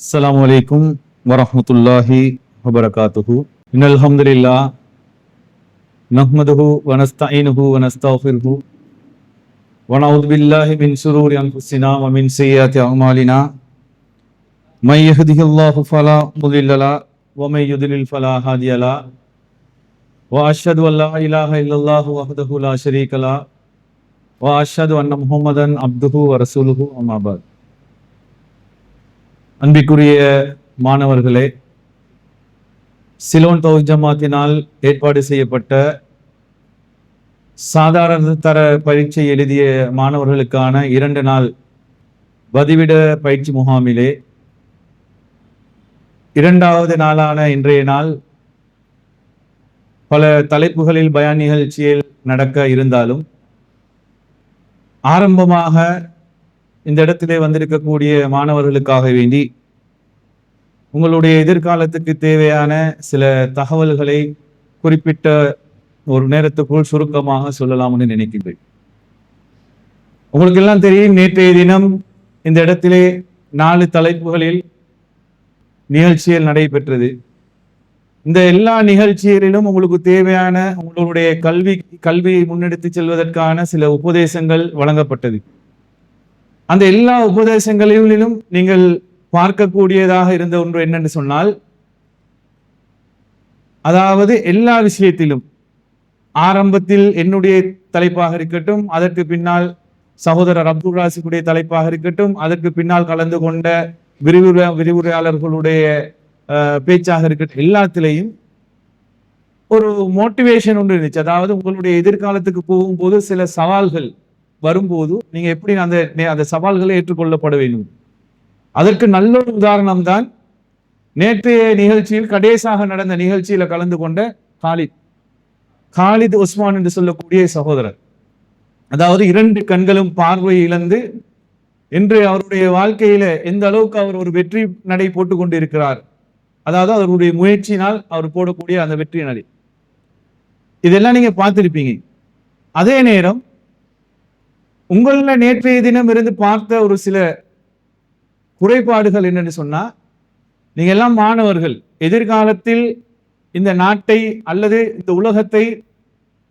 அஸ்லாம் வலைக்கும் வரமத்துல்லாஹி வபரகாத்துஹு இன் அல்ஹம்துலில்லா நஹ்மதுஹு வனஸ்தாயினுஹு வனஸ்தாஃபிர்ஹு ونعوذ بالله من شرور أنفسنا ومن سيئات أعمالنا من يهده الله فلا مضل له ومن يضلل فلا هادي له وأشهد أن لا إله إلا الله وحده لا شريك له وأشهد أن محمدا عبده ورسوله أما بعد அன்பிற்குரிய மாணவர்களே சிலோன் தௌ ஜமாத்தினால் ஏற்பாடு செய்யப்பட்ட சாதாரண தர பரீட்சை எழுதிய மாணவர்களுக்கான இரண்டு நாள் பதிவிட பயிற்சி முகாமிலே இரண்டாவது நாளான இன்றைய நாள் பல தலைப்புகளில் பயன் நிகழ்ச்சியில் நடக்க இருந்தாலும் ஆரம்பமாக இந்த இடத்திலே வந்திருக்கக்கூடிய மாணவர்களுக்காக வேண்டி உங்களுடைய எதிர்காலத்துக்கு தேவையான சில தகவல்களை குறிப்பிட்ட ஒரு நேரத்துக்குள் சுருக்கமாக சொல்லலாம்னு நினைக்கின்றேன். உங்களுக்கு எல்லாம் தெரியும் நேற்றைய தினம் இந்த இடத்திலே நாலு தலைப்புகளில் நிகழ்ச்சிகள் நடைபெற்றது. இந்த எல்லா நிகழ்ச்சிகளிலும் உங்களுக்கு தேவையான உங்களுடைய கல்வி கல்வியை முன்னெடுத்து செல்வதற்கான சில உபதேசங்கள் வழங்கப்பட்டது. அந்த எல்லா உபதேசங்களிலும் நீங்கள் பார்க்கக்கூடியதாக இருந்த ஒன்று என்னன்னு சொன்னால் அதாவது எல்லா விஷயத்திலும் ஆரம்பத்தில் என்னுடைய தலைப்பாக இருக்கட்டும் அதற்கு பின்னால் சகோதரர் அப்துல் ராசிக்குடைய தலைப்பாக இருக்கட்டும் அதற்கு பின்னால் கலந்து கொண்ட விரிவுரை விரிவுரையாளர்களுடைய பேச்சாக இருக்கட்டும் எல்லாத்திலையும் ஒரு மோட்டிவேஷன் ஒன்று இருந்துச்சு. அதாவது உங்களுடைய எதிர்காலத்துக்கு போகும்போது சில சவால்கள் வரும்போது நீங்கள் எப்படி அந்த நே- அந்த சவால்களை ஏற்றுக்கொள்ளப்பட வேண்டும் அதற்கு நல்ல ஒரு உதாரணம் தான் நேற்றைய நிகழ்ச்சியில் கடைசாக நடந்த நிகழ்ச்சியில் கலந்து கொண்ட காலித் காலித் உஸ்மான் என்று சொல்லக்கூடிய சகோதரர். அதாவது இரண்டு கண்களும் பார்வை இழந்து இன்று அவருடைய வாழ்க்கையில எந்த அளவுக்கு அவர் ஒரு வெற்றி நடை போட்டு கொண்டு இருக்கிறார் அதாவது அவருடைய முயற்சியினால் அவர் போடக்கூடிய அந்த வெற்றி நடை. இதெல்லாம் நீங்க பார்த்திருப்பீங்க. அதே நேரம் உங்களில் நேற்றைய தினம் இருந்து பார்த்த ஒரு சில குறைபாடுகள் என்னன்னு சொன்னால் நீங்கள் எல்லாம் மாணவர்கள் எதிர்காலத்தில் இந்த நாட்டை அல்லது இந்த உலகத்தை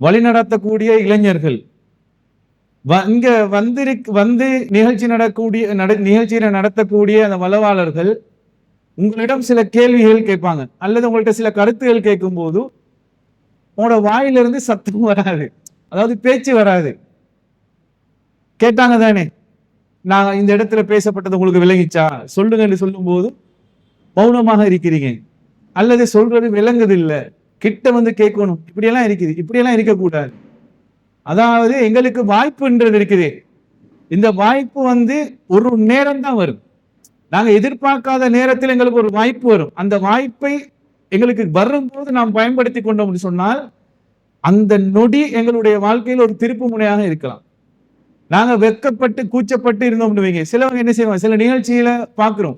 வழிநடத்தக்கூடிய இளைஞர்கள் வ- இங்கே வந்திருக் வந்து நிகழ்ச்சி நடக்கூடிய நட நிகழ்ச்சியை நடத்தக்கூடிய அந்த வளவாளர்கள் உங்களிடம் சில கேள்விகள் கேட்பாங்க அல்லது உங்கள்கிட்ட சில கருத்துகள் கேட்கும்போது உங்களோட வாயிலிருந்து சத்தம் வராது. அதாவது பேச்சு வராது. கேட்டாங்க தானே நான் இந்த இடத்துல பேசப்பட்டது உங்களுக்கு விளங்கிச்சா? சொல்லுங்கன்னு சொல்லும்போது மௌனமாக இருக்கிறீங்க. அல்லது சொல்றது விளங்குது கிட்ட வந்து கேட்கணும். இப்படியெல்லாம் இருக்குது. இப்படியெல்லாம் இருக்கக்கூடாது. அதாவது எங்களுக்கு வாய்ப்புன்றது இருக்குது இந்த வாய்ப்பு வந்து ஒரு நேரம் தான் வரும். நாங்கள் எதிர்பார்க்காத நேரத்தில் எங்களுக்கு ஒரு வாய்ப்பு வரும். அந்த வாய்ப்பை எங்களுக்கு வரும்போது நாம் பயன்படுத்தி கொண்டோம்னு சொன்னால் அந்த நொடி எங்களுடைய வாழ்க்கையில் ஒரு திருப்பு முனையாக இருக்கலாம். நாங்க வெட்கப்பட்டு கூச்சப்பட்டு இருந்தோம்னு வைங்க. சிலவங்க என்ன செய்வாங்க? சில நிகழ்ச்சியில் பார்க்குறோம்.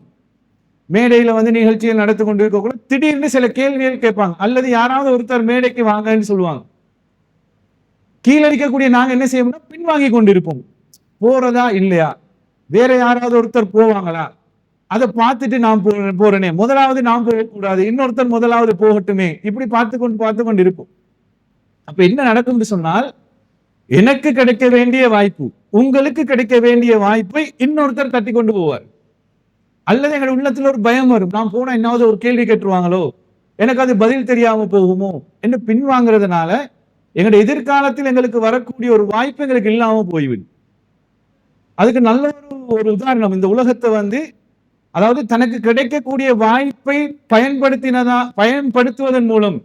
மேடையில வந்து நிகழ்ச்சிகள் நடத்தி கொண்டு இருக்கக்கூட திடீர்னு சில கேள்விகள் கேட்பாங்க. அல்லது யாராவது ஒருத்தர் மேடைக்கு வாங்கன்னு சொல்லுவாங்க. கீழடிக்கக்கூடிய நாங்கள் நாங்க என்ன செய்வோம்னா பின்வாங்கி கொண்டிருப்போம். போறதா இல்லையா? வேற யாராவது ஒருத்தர் போவாங்களா? அதை பார்த்துட்டு நான் போறேனே. முதலாவது நாம் போகக்கூடாது. இன்னொருத்தர் முதலாவது போகட்டுமே. இப்படி பார்த்து கொண்டு பார்த்து கொண்டு இருப்போம். அப்ப என்ன நடக்கும்னு சொன்னால் எனக்கு கிடைக்க வேண்டிய வாய்ப்பு உங்களுக்கு கிடைக்க வேண்டிய வாய்ப்பை இன்னொருத்தர் தட்டி கொண்டு போவார். அல்லது எங்கள் உள்ளத்தில் ஒரு பயம் வரும். நான் போனால் என்னாவது ஒரு கேள்வி கேட்டுருவாங்களோ? எனக்கு அது பதில் தெரியாமல் போகுமோ? என்று பின்வாங்கிறதுனால எங்களுடைய எதிர்காலத்தில் எங்களுக்கு வரக்கூடிய ஒரு வாய்ப்பு எங்களுக்கு இல்லாமல் போய்விடும். அதுக்கு நல்ல ஒரு ஒரு உதாரணம். இந்த உலகத்தை வந்து அதாவது தனக்கு கிடைக்கக்கூடிய வாய்ப்பை பயன்படுத்தினதா பயன்படுத்துவதன் மூலம்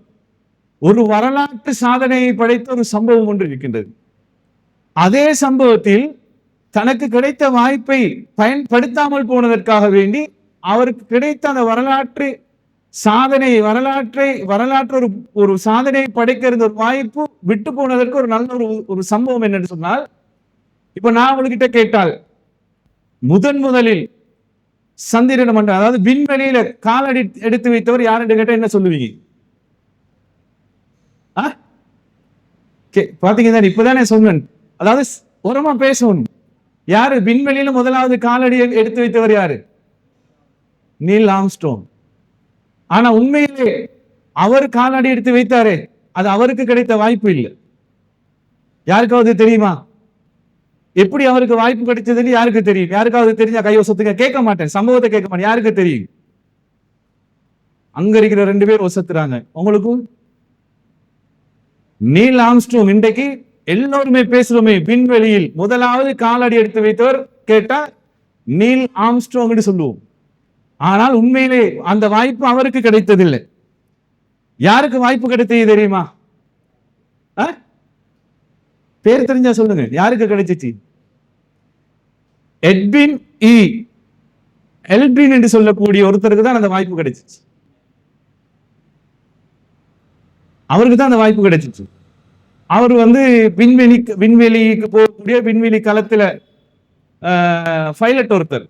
ஒரு வரலாற்று சாதனையை படைத்த ஒரு சம்பவம் ஒன்று இருக்கின்றது. அதே சம்பவத்தில் தனக்கு கிடைத்த வாய்ப்பை பயன்படுத்தாமல் போனதற்காக வேண்டி அவருக்கு கிடைத்த அந்த வரலாற்று சாதனை வரலாற்றை வரலாற்று ஒரு ஒரு சாதனையை இருந்த ஒரு வாய்ப்பு விட்டு போனதற்கு ஒரு நல்ல ஒரு ஒரு சம்பவம் என்னன்னு சொன்னால் இப்ப நான் அவங்ககிட்ட கேட்டால் முதன் முதலில் சந்திரன மன்றம் அதாவது விண்வெளியில காலடி எடுத்து வைத்தவர் யாருன்னு கேட்டா என்ன சொல்லுவீங்க ஆ? கே- பாத்தீங்க இப்பதானே சொன்னேன் அதாவது உரமா பேசணும். யாரு? விண்வெளியில முதலாவது காலடி எடுத்து வைத்தவர் யாரு? நீல் ஆம்ஸ்டோன் ஆனா உண்மையிலே அவர் காலடி எடுத்து வைத்தாரே. அது அவருக்கு கிடைத்த வாய்ப்பு இல்லை. யாருக்காவது தெரியுமா? எப்படி அவருக்கு வாய்ப்பு கிடைச்சதுன்னு யாருக்கு தெரியும்? யாருக்காவது தெரிஞ்சா கைவசத்துக்கு கேட்க மாட்டேன். சம்பவத்தை கேட்க மாட்டேன். யாருக்கு தெரியும்? அங்க இருக்கிற ரெண்டு பேர் ஒசத்துறாங்க. உங்களுக்கும்? நீல் ஆம்ஸ்ட்ரோங் இன்றைக்கு எல்லோருமே பேசுறோமே விண்வெளியில் முதலாவது காலடி எடுத்து வைத்தவர் கேட்டா நீல் ஆம்ஸ்ட்ரோங்னு சொல்லுவோம். ஆனால் உண்மையிலே அந்த வாய்ப்பு அவருக்கு கிடைத்ததில்லை. யாருக்கு வாய்ப்பு கிடைத்தது தெரியுமா? பேர் தெரிஞ்சா சொல்லுங்க யாருக்கு கிடைச்சிச்சு? Edwin E. எல்பின் என்று சொல்லக்கூடிய ஒருத்தருக்கு தான் அந்த வாய்ப்பு கிடைச்சிச்சு. அவருக்கு தான் அந்த வாய்ப்பு கிடைச்சிச்சு. அவர் வந்து விண்வெளி விண்வெளிக்கு போகக்கூடிய விண்வெளி களத்தில் பைலட் ஒருத்தர்.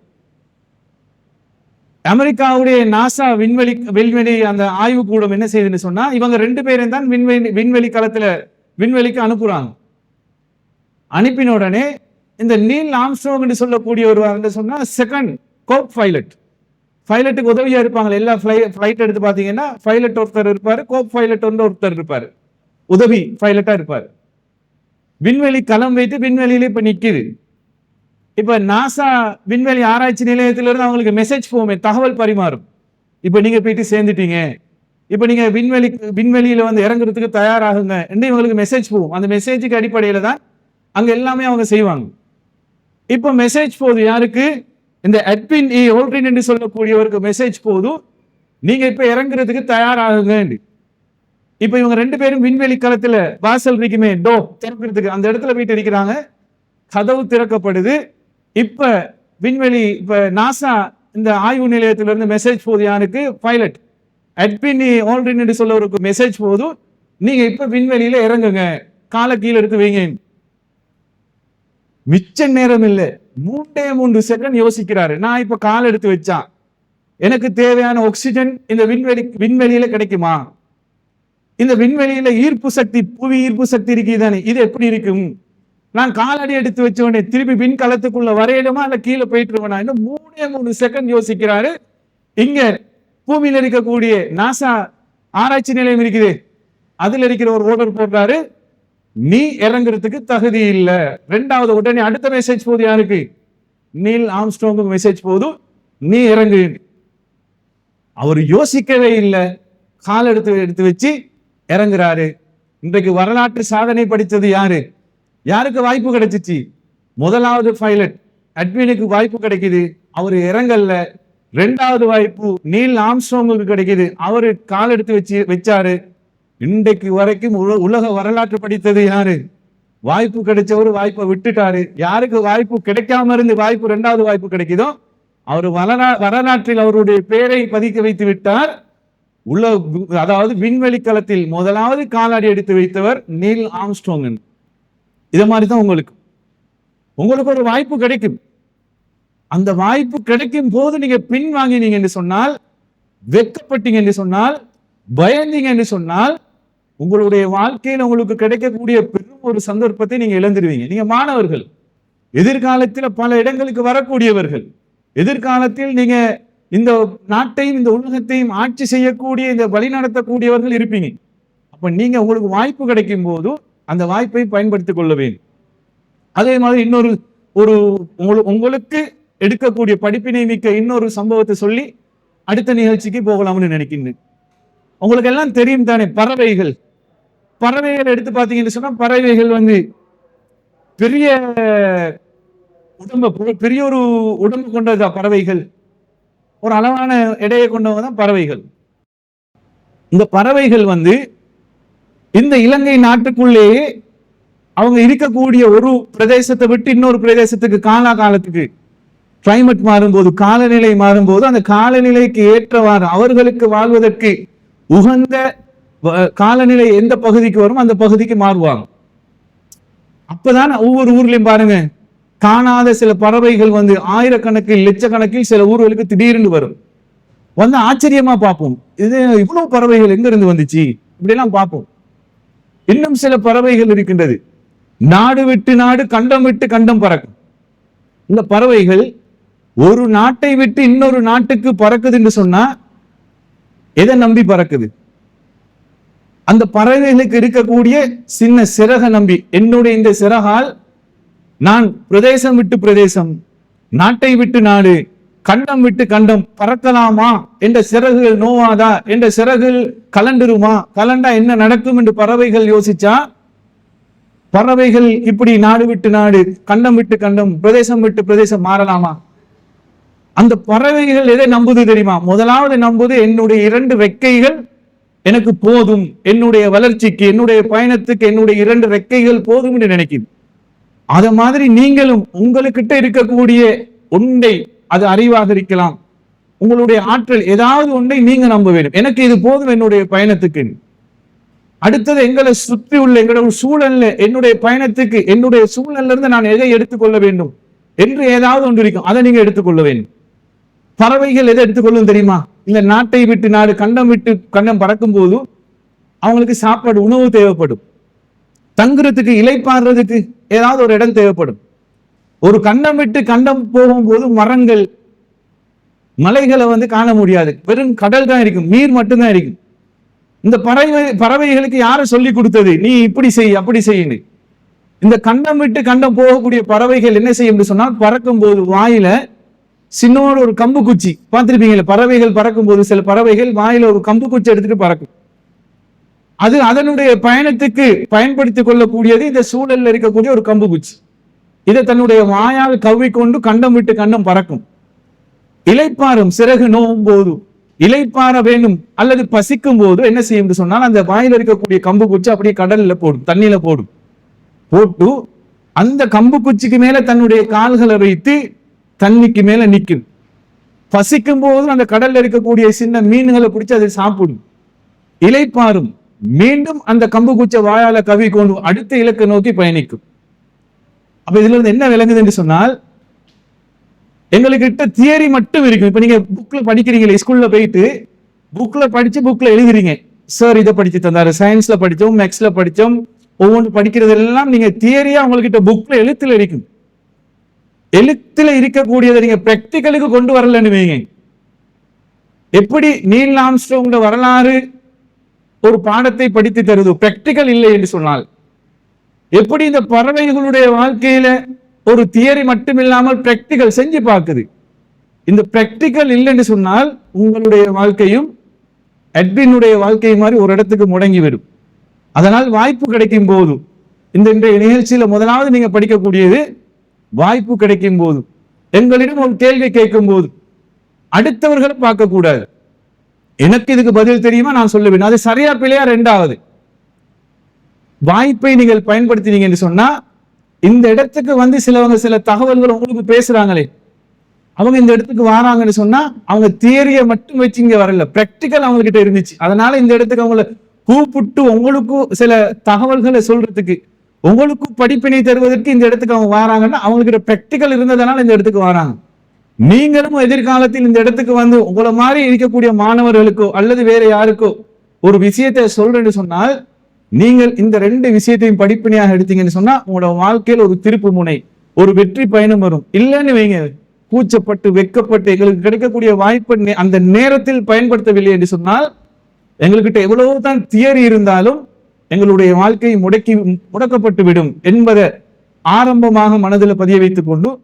அமெரிக்காவுடைய நாசா விண்வெளி விண்வெளி அந்த ஆய்வு கூடம் என்ன செய்யுதுன்னு சொன்னா இவங்க ரெண்டு பேரையும் தான் விண்வெளி விண்வெளி களத்துல விண்வெளிக்கு அனுப்புறாங்க. அனுப்பின உடனே இந்த நீல் ஆம்ஸ்ட்ராங் சொல்லக்கூடிய ஒரு வந்து சொன்னா செகண்ட் கோப் பைலட் பைலட்டுக்கு உதவியா இருப்பாங்க எல்லா ஃபிளைட் எடுத்து பார்த்தீங்கன்னா பைலட் ஒருத்தர் இருப்பார் கோப் பைலட் ஒன்று ஒருத்தர் இருப்பார். உதவி பைலட்டா இருப்பார். விண்வெளி களம் வைத்து விண்வெளியிலே இப்ப நிற்கிது இப்ப நாசா விண்வெளி ஆராய்ச்சி நிலையத்திலிருந்து அவங்களுக்கு மெசேஜ் போகுமே தகவல் பரிமாறும். இப்ப நீங்க போயிட்டு சேர்ந்துட்டீங்க. இப்ப நீங்க விண்வெளி விண்வெளியில வந்து இறங்குறதுக்கு தயாராகுங்க. என்று இவங்களுக்கு மெசேஜ் போகும். அந்த மெசேஜுக்கு அடிப்படையில தான் அங்க எல்லாமே அவங்க செய்வாங்க. இப்ப மெசேஜ் போகுது யாருக்கு? இந்த அட்பின் இ ஓல்ட்ரின் என்று சொல்லக்கூடியவருக்கு மெசேஜ் போதும் நீங்க இப்ப இறங்குறதுக்கு தயாராகுங்க இப்போ இவங்க ரெண்டு பேரும் விண்வெளி களத்தில் வாசல் இருக்குமே டோ திறக்கிறதுக்கு அந்த இடத்துல போயிட்டு இருக்கிறாங்க கதவு திறக்கப்படுது. இப்போ விண்வெளி இப்போ நாசா இந்த ஆய்வு நிலையத்திலிருந்து மெசேஜ் போகுது யாருக்கு? பைலட் அட்பின் ஆல்ரெடி என்று சொல்ல ஒரு மெசேஜ் போதும் நீங்க இப்ப விண்வெளியில இறங்குங்க. காலை கீழே எடுத்து வைங்க. மிச்ச நேரம் இல்லை. மூன்றே மூன்று செகண்ட் யோசிக்கிறாரு. நான் இப்ப கால் எடுத்து வச்சான் எனக்கு தேவையான ஆக்சிஜன் இந்த விண்வெளி விண்வெளியில கிடைக்குமா? இந்த விண்வெளியில ஈர்ப்பு சக்தி புவி ஈர்ப்பு சக்தி இருக்குதானே? இது எப்படி இருக்கும்? நான் காலடி எடுத்து வச்ச உடனே திருப்பி விண்கலத்துக்குள்ள வரையிடுமா இல்ல கீழே போயிட்டுருவேனா இன்னும் மூணே மூணு செகண்ட் யோசிக்கிறாரு. இங்க பூமியில இருக்கக்கூடிய நாசா ஆராய்ச்சி நிலையம் இருக்குது. அதுல இருக்கிற ஒரு ஓடர் போடுறாரு. நீ இறங்குறதுக்கு தகுதி இல்லை. ரெண்டாவது உடனே அடுத்த மெசேஜ் போகுது யாருக்கு? நீல் ஆம்ஸ்ட்ராங்குக்கு மெசேஜ் போதும் நீ இறங்கு. அவர் யோசிக்கவே இல்லை. கால் எடுத்து எடுத்து வச்சு இறங்குறாரு. இன்றைக்கு வரலாற்று சாதனை படித்தது யாரு? யாருக்கு வாய்ப்பு கிடைச்சிச்சு? முதலாவது பைலட் அட்மினுக்கு வாய்ப்பு கிடைக்குது. அவர் இறங்கல்ல. ரெண்டாவது வாய்ப்பு நீல் ஆம்ஸ்ட்ராங்குக்கு கிடைக்குது. அவரு கால் எடுத்து வச்சு வச்சாரு. இன்றைக்கு வரைக்கும் உல- உலக வரலாற்று படித்தது யாரு? வாய்ப்பு கிடைச்சவரு வாய்ப்பை விட்டுட்டாரு. யாருக்கு வாய்ப்பு கிடைக்காம இருந்து வாய்ப்பு ரெண்டாவது வாய்ப்பு கிடைக்குதோ அவர் வரலா வரலாற்றில் அவருடைய பெயரை பதிக்க வைத்து விட்டார். உள்ள அதாவது விண்வெளி களத்தில் முதலாவது காலாடி எடுத்து வைத்தவர் நீல் ஆம்ஸ்ட்ராங்கன். இதை மாதிரி தான் உங்களுக்கு. உங்களுக்கு ஒரு வாய்ப்பு கிடைக்கும். அந்த வாய்ப்பு கிடைக்கும் போது நீங்க பின் வாங்கினீங்க என்று சொன்னால் வெட்கப்பட்டீங்க என்று சொன்னால் பயந்தீங்க என்று சொன்னால் உங்களுடைய வாழ்க்கையில் உங்களுக்கு கிடைக்கக்கூடிய பெரும் ஒரு சந்தர்ப்பத்தை நீங்க இழந்துருவீங்க. நீங்க மாணவர்கள். எதிர்காலத்தில் பல இடங்களுக்கு வரக்கூடியவர்கள். எதிர்காலத்தில் நீங்க இந்த நாட்டையும் இந்த உலகத்தையும் ஆட்சி செய்யக்கூடிய இந்த வழி நடத்தக்கூடியவர்கள் இருப்பீங்க. அப்ப நீங்க உங்களுக்கு வாய்ப்பு கிடைக்கும் போது அந்த வாய்ப்பை பயன்படுத்திக் கொள்ள வேண்டும். அதே மாதிரி இன்னொரு ஒரு உங்களு- உங்களுக்கு எடுக்கக்கூடிய படிப்பினை மிக்க இன்னொரு சம்பவத்தை சொல்லி அடுத்த நிகழ்ச்சிக்கு போகலாம்னு நினைக்கின்றேன். உங்களுக்கு எல்லாம் தெரியும் தானே பறவைகள். பறவைகள் எடுத்து பார்த்தீங்கன்னு சொன்னா பறவைகள் வந்து பெரிய உடம்ப பெரிய ஒரு உடம்பு கொண்டதா பறவைகள்? ஒரு அளவான எடையை கொண்டவங்க தான் பறவைகள். இந்த பறவைகள் வந்து இந்த இலங்கை நாட்டுக்குள்ளேயே அவங்க இருக்கக்கூடிய ஒரு பிரதேசத்தை விட்டு இன்னொரு பிரதேசத்துக்கு காலா காலத்துக்கு கிளைமேட் மாறும்போது காலநிலை மாறும்போது அந்த காலநிலைக்கு ஏற்றவாறு அவர்களுக்கு வாழ்வதற்கு உகந்த வ- காலநிலை எந்த பகுதிக்கு வரும் அந்த பகுதிக்கு மாறுவாங்க. அப்பதான் ஒவ்வொரு ஊர்லயும் பாருங்க காணாத சில பறவைகள் வந்து ஆயிரக்கணக்கில் லட்சக்கணக்கில் சில ஊர்களுக்கு திடீர்னு வரும். வந்து ஆச்சரியமா பார்ப்போம். இது இவ்வளவு பறவைகள் எங்க இருந்து வந்துச்சு? இப்படியெல்லாம் பார்ப்போம். இன்னும் சில பறவைகள் இருக்கின்றது. நாடு விட்டு நாடு கண்டம் விட்டு கண்டம் பறக்கும். இந்த பறவைகள் ஒரு நாட்டை விட்டு இன்னொரு நாட்டுக்கு பறக்குதுன்னு சொன்னா எதை நம்பி பறக்குது? அந்த பறவைகளுக்கு இருக்கக்கூடிய சின்ன சிறக நம்பி என்னுடைய இந்த சிறகால் நான் பிரதேசம் விட்டு பிரதேசம் நாட்டை விட்டு நாடு கண்டம் விட்டு கண்டம் பறக்கலாமா? என்ற சிறகுகள் நோவாதா? என்ற சிறகுகள் கலண்டுருமா? கலண்டா என்ன நடக்கும் என்று பறவைகள் யோசிச்சா? பறவைகள் இப்படி நாடு விட்டு நாடு கண்டம் விட்டு கண்டம் பிரதேசம் விட்டு பிரதேசம் மாறலாமா? அந்த பறவைகள் எதை நம்புது தெரியுமா? முதலாவது நம்புது என்னுடைய இரண்டு வெக்கைகள் எனக்கு போதும். என்னுடைய வளர்ச்சிக்கு என்னுடைய பயணத்துக்கு என்னுடைய இரண்டு ரெக்கைகள் போதும் என்று நினைக்குது. அது மாதிரி நீங்களும் உங்களுக்கிட்ட இருக்கக்கூடிய ஒன்றை அது அறிவாக இருக்கலாம். உங்களுடைய ஆற்றல் ஏதாவது ஒன்றை நீங்க நம்ப வேண்டும். எனக்கு இது போதும் என்னுடைய பயணத்துக்கு. அடுத்தது எங்களை சுற்றி உள்ள எங்களோட சூழல்ல என்னுடைய பயணத்துக்கு என்னுடைய சூழல்ல இருந்து நான் எதை எடுத்துக்கொள்ள வேண்டும்? என்று ஏதாவது ஒன்று இருக்கும். அதை நீங்க எடுத்துக்கொள்ள வேண்டும். பறவைகள் எதை எடுத்துக்கொள்ளும் தெரியுமா? இந்த நாட்டை விட்டு நாடு கண்டம் விட்டு கண்டம் பறக்கும் போது அவங்களுக்கு சாப்பாடு உணவு தேவைப்படும். தங்குறதுக்கு இலைப்பாடுறதுக்கு ஏதாவது ஒரு இடம் தேவைப்படும். ஒரு கண்டம் விட்டு கண்டம் போகும்போது மரங்கள் மலைகளை வந்து காண முடியாது. வெறும் கடல் தான் இருக்கும் நீர் மட்டும்தான் இருக்கும். இந்த பறவை பறவைகளுக்கு யாரை சொல்லி கொடுத்தது? நீ இப்படி செய் அப்படி செய்யுன்னு. இந்த கண்டம் விட்டு கண்டம் போகக்கூடிய பறவைகள் என்ன செய்யும் சொன்னால் பறக்கும் போது வாயில சின்னோட ஒரு கம்பு குச்சி பார்த்திருப்பீங்களா பறவைகள் பறக்கும் போது சில பறவைகள் வாயில ஒரு கம்பு குச்சி எடுத்துட்டு பறக்கும். அது அதனுடைய பயணத்துக்கு பயன்படுத்திக் கொள்ளக்கூடியது இந்த சூழலில் இருக்கக்கூடிய ஒரு கம்பு குச்சி. இதை தன்னுடைய வாயால் கவ்விக்கொண்டு கண்டம் விட்டு கண்டம் பறக்கும். இலைப்பாறும் சிறகு நோவும் போதும் இலைப்பாற வேண்டும் அல்லது பசிக்கும் போது என்ன செய்யும் சொன்னால் அந்த வாயில் இருக்கக்கூடிய கம்பு குச்சி அப்படியே கடல்ல போடும் தண்ணியில போடும். போட்டு அந்த கம்பு குச்சிக்கு மேல தன்னுடைய கால்களை வைத்து தண்ணிக்கு மேல நிற்கும். பசிக்கும் போது அந்த கடல்ல இருக்கக்கூடிய சின்ன மீன்களை பிடிச்சி அதை சாப்பிடும். இலைப்பாறும் மீண்டும் அந்த கம்பு குச்சை வாயால கவி கொண்டு அடுத்த இலக்கை நோக்கி பயணிக்கும். அப்ப இதுல இருந்து என்ன விளங்குது என்று சொன்னால் எங்ககிட்ட தியரி மட்டும் இருக்கும். இப்ப நீங்க புக்ல படிக்கிறீங்களே ஸ்கூல்ல போயிட்டு புக்ல படிச்சு புக்ல எழுதுறீங்க. சார் இதை படிச்சு தந்தாரு சயின்ஸ்ல படித்தோம் மேக்ஸ்ல படித்தோம் ஒவ்வொன்று படிக்கிறது எல்லாம் நீங்க தியரியா உங்ககிட்ட புக்ல எழுத்துல இருக்கும். எழுத்துல இருக்கக்கூடியதை நீங்க பிராக்டிக்கலுக்கு கொண்டு வரலன்னு வைங்க எப்படி நீல் ஆம்ஸ்ட்ரோங்க வரலாறு ஒரு பாடத்தை படித்து தருது. பிராக்டிக்கல் இல்லை என்று சொன்னால். எப்படி இந்த பறவைகளுடைய வாழ்க்கையில ஒரு தியரி மட்டும் இல்லாமல் பிராக்டிக்கல் செஞ்சு பார்க்குது? இந்த பிராக்டிக்கல் இல்லைன்னு சொன்னால் உங்களுடைய வாழ்க்கையும் அட்மினுடைய வாழ்க்கை மாதிரி ஒரு இடத்துக்கு முடங்கி வரும். அதனால் வாய்ப்பு கிடைக்கும் போது இந்த இன்றைய நிகழ்ச்சியில முதலாவது நீங்க படிக்கக்கூடியது வாய்ப்பு கிடைக்கும் போது. எங்களிடம் ஒரு கேள்வி கேட்கும் போது அடுத்தவர்களை பார்க்கக்கூடாது. எனக்கு இதுக்கு பதில் தெரியுமா? நான் சொல்லுவேன். அது சரியா பிள்ளையா ரெண்டாவது. வாய்ப்பை நீங்கள் பயன்படுத்தினீங்க என்று சொன்னா இந்த இடத்துக்கு வந்து சிலவங்க சில தகவல்கள் உங்களுக்கு பேசுறாங்களே. அவங்க இந்த இடத்துக்கு வராங்கன்னு சொன்னா அவங்க தியரியை மட்டும் வச்சு இங்க வரல. பிராக்டிக்கல் அவங்க கிட்ட இருந்துச்சு. அதனால இந்த இடத்துக்கு அவங்கள கூப்பிட்டு உங்களுக்கும் சில தகவல்களை சொல்றதுக்கு உங்களுக்கும் படிப்பினை தருவதற்கு இந்த இடத்துக்கு அவங்க வராங்கன்னா அவங்ககிட்ட பிராக்டிக்கல் இருந்ததுனால இந்த இடத்துக்கு வராங்க. நீங்களும் எதிர்காலத்தில் இந்த இடத்துக்கு வந்து உங்களை மாதிரி இருக்கக்கூடிய மாணவர்களுக்கோ அல்லது வேற யாருக்கோ ஒரு விஷயத்தை சொல்றேன்னு சொன்னால் நீங்கள் இந்த ரெண்டு விஷயத்தையும் படிப்பினையாக எடுத்தீங்கன்னு சொன்னா உங்களோட வாழ்க்கையில் ஒரு திருப்பு முனை ஒரு வெற்றி பயணம் வரும். இல்லைன்னு வைங்க. கூச்சப்பட்டு வெக்கப்பட்டு எங்களுக்கு கிடைக்கக்கூடிய வாய்ப்பை அந்த நேரத்தில் பயன்படுத்தவில்லை என்று சொன்னால் எங்கள்கிட்ட எவ்வளவுதான் தியரி இருந்தாலும் எங்களுடைய வாழ்க்கை முடக்கி முடக்கப்பட்டு விடும் என்பதை ஆரம்பமாக மனதில் பதிய வைத்துக் கொண்டு